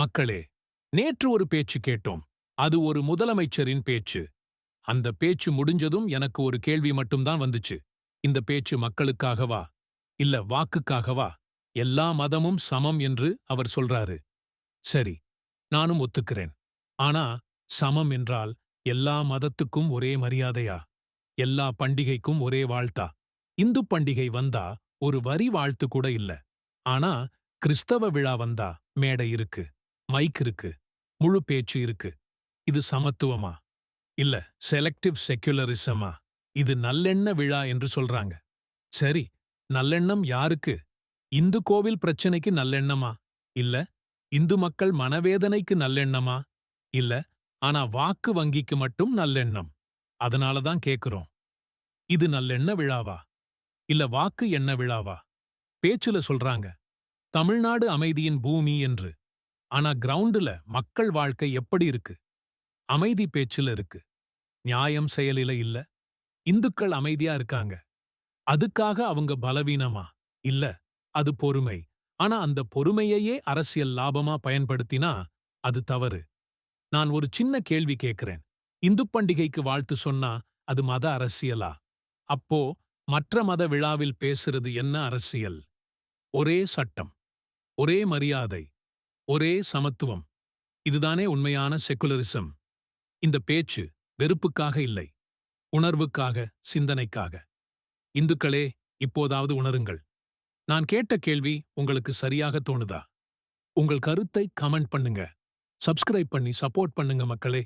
மக்களே நேற்று ஒரு பேச்சு கேட்டோம். அது ஒரு முதலமைச்சரின் பேச்சு. அந்த பேச்சு முடிஞ்சதும் எனக்கு ஒரு கேள்வி மட்டும்தான் வந்துச்சு. இந்த பேச்சு மக்களுக்காகவா இல்ல வாக்குக்காகவா எல்லா மதமும் சமம் என்று அவர் சொல்றாரு. சரி நானும் ஒத்துக்கிறேன். ஆனா சமம் என்றால் எல்லா மதத்துக்கும் ஒரே மரியாதையா? எல்லா பண்டிகைக்கும் ஒரே வாழ்த்தா? இந்து பண்டிகை வந்தா ஒரு வரி வாழ்த்து கூட இல்ல. ஆனா கிறிஸ்தவ விழா வந்தா மேடை இருக்கு. மைக் இருக்கு. முழு பேச்சு இருக்கு. இது சமத்துவமா? இல்ல செலக்டிவ் செக்யுலரிசமா இது நல்லெண்ண விழா என்று சொல்றாங்க. சரி நல்லெண்ணம் யாருக்கு? இந்து கோவில் பிரச்சனைக்கு நல்லெண்ணமா? இல்ல இந்து மக்கள் மனவேதனைக்கு நல்லெண்ணமா? இல்ல ஆனா வாக்கு வங்கிக்கு மட்டும் நல்லெண்ணம். அதனால தான் கேக்குறோம். இது நல்லெண்ண விழாவா? இல்ல வாக்கு எண்ண விழாவா? பேச்சுல சொல்றாங்க. தமிழ்நாடு அமைதியின் பூமி என்று. ஆனா கிரவுண்டுல மக்கள் வாழ்க்கை எப்படி இருக்கு? அமைதி பேச்சுல இருக்கு. நியாயம் செயலில இல்ல. இந்துக்கள் அமைதியா இருக்காங்க. அதுக்காக அவங்க பலவீனமா? இல்ல. அது பொறுமை. ஆனா அந்த பொறுமையையே அரசியல் லாபமா பயன்படுத்தினா அது தவறு. நான் ஒரு சின்ன கேள்வி கேட்கிறேன் இந்து பண்டிகைக்கு வாழ்த்து சொன்னா அது மத அரசியலா? அப்போ மற்ற மத விழாவில் பேசுறது என்ன அரசியல்? ஒரே சட்டம். ஒரே மரியாதை. ஒரே சமத்துவம். இதுதானே உண்மையான செக்குலரிசம் இந்த பேச்சு வெறுப்புக்காக இல்லை. உணர்வுக்காக சிந்தனைக்காக. இந்துக்களே இப்போதாவது உணருங்கள். நான் கேட்ட கேள்வி உங்களுக்கு சரியாக தோணுதா? உங்கள் கருத்தை கமெண்ட் பண்ணுங்க. சப்ஸ்கிரைப் பண்ணி சப்போர்ட் பண்ணுங்க மக்களே.